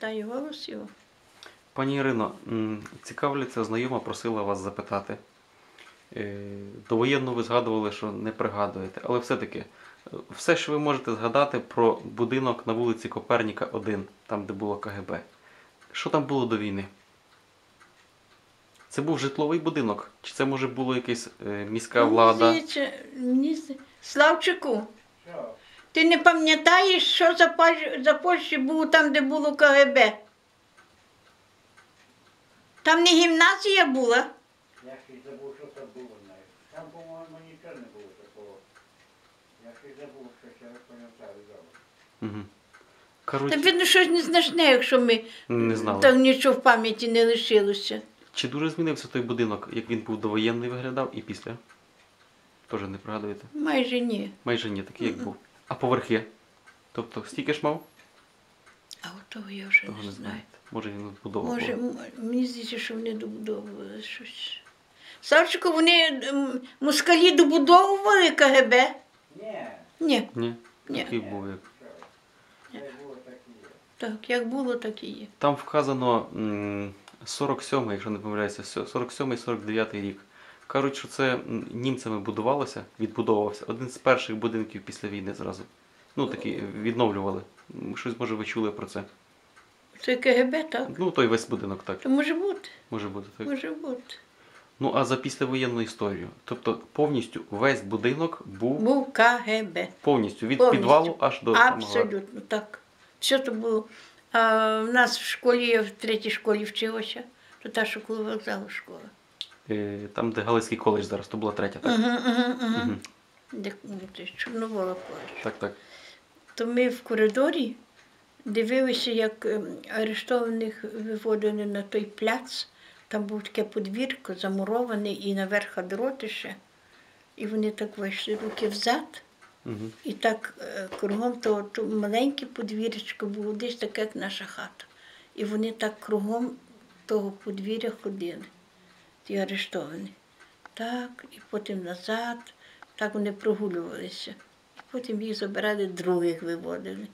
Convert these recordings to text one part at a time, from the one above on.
Дай голос його. Пані Ірино, цікавляться, знайома просила вас запитати. Е, Довоєнно ви згадували, що не пригадуєте, але все-таки, все, що ви можете згадати про будинок на вулиці Коперніка 1, там, де було КГБ. Що там було до війни? Це був житловий будинок? Чи це може було якась е, міська влада? Славчику, ти не пам'ятаєш, що за, Паж- за Польщі було там, де було КГБ? Там не гімназія була? Я ще забув, що це було навіть. Там, по-моєму, нічого не було такого. Я ще забув, що ще не пам'ятаю. Угу. Та Кажуть, видно, щось незначне, якщо ми не знали. так нічого в пам'яті не лишилося. Чи дуже змінився той будинок, як він був довоєнний виглядав і після? Теж не пригадуєте? Майже ні. Майже ні, такий як був. А поверхи? Тобто стільки ж мав? А от того я вже Того не знаю. Може він відбудовував. Може, м- мені здається, що вони добудовували щось. Славчику, вони м, москалі добудовували КГБ? Ні, Ні. Ні? Ні. Такий був як. так і є. Так, як було, так і є. Там вказано м, 47, якщо не помиляюся, 47-49 рік. Кажуть, що це німцями будувалося, відбудовувався. Один з перших будинків після війни зразу. Ну, такі відновлювали. Щось, може, ви чули про це. Це КГБ, так? Ну, той весь будинок так. То може бути, Може бути так. може бути. Ну, а за післявоєнну історію. Тобто повністю весь будинок був Був КГБ. повністю від Повністю. підвалу аж до самого. Абсолютно, так. Все то було. А в нас в школі, я в третій школі вчилася, то та, що коло вокзалу школа. Е, Там, де Галицький коледж зараз, то була третя, так? Угу, угу, угу. Де Чорновола коледж. Так, так. То ми в коридорі дивилися, як ем, арештованих виводили на той пляц. Там був таке подвір'ко замуроване і наверх дротище. І вони так вийшли руки взад, Угу. і так е, кругом то, то маленьке подвір'ячко було, десь таке, як наша хата. І вони так кругом того подвір'я ходили, ті арештовані. Так, і потім назад, так вони прогулювалися. І потім їх забирали, других виводили.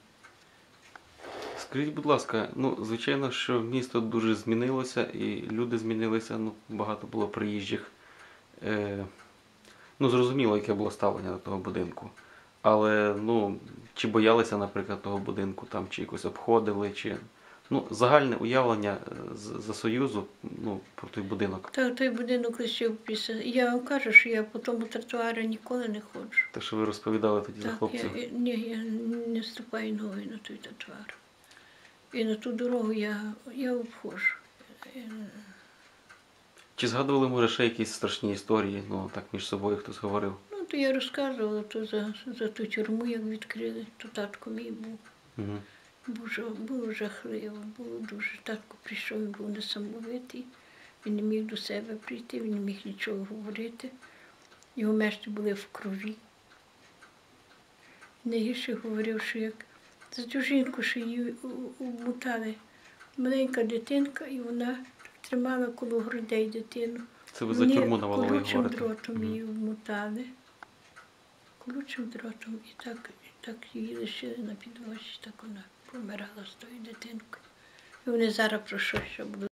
Скажіть, будь ласка, ну звичайно, що місто дуже змінилося, і люди змінилися, ну, багато було приїжджих. Е, ну, зрозуміло, яке було ставлення до того будинку. Але ну, чи боялися, наприклад, того будинку, там, чи якось обходили, чи. Ну, загальне уявлення е, за Союзу ну, про той будинок. Так, той будинок лишив після. Я вам кажу, що я по тому тротуару ніколи не ходжу. Те, що ви розповідали тоді за Так, хлопців. я, ні, я не ступаю ногою на той тротуар. І на ту дорогу я, я обходжу. Чи згадували, може, ще якісь страшні історії, ну так між собою хтось говорив? Ну, то я розказувала то за, за ту тюрму, як відкрили, то татко мій був. Угу. Було, було жахливо, було дуже. Татко прийшов, він був несамовитий, він не міг до себе прийти, він не міг нічого говорити. Його мешти були в крові. Найгірше говорив, що як за цю жінку, що її обмотали маленька дитинка, і вона тримала коло грудей дитину. Це ви за тюрму на Валовій колючим дротом її вмотали. Колючим дротом і так, і так її лишили на підвозі, так вона помирала з тою дитинкою. І вони зараз про що ще будуть.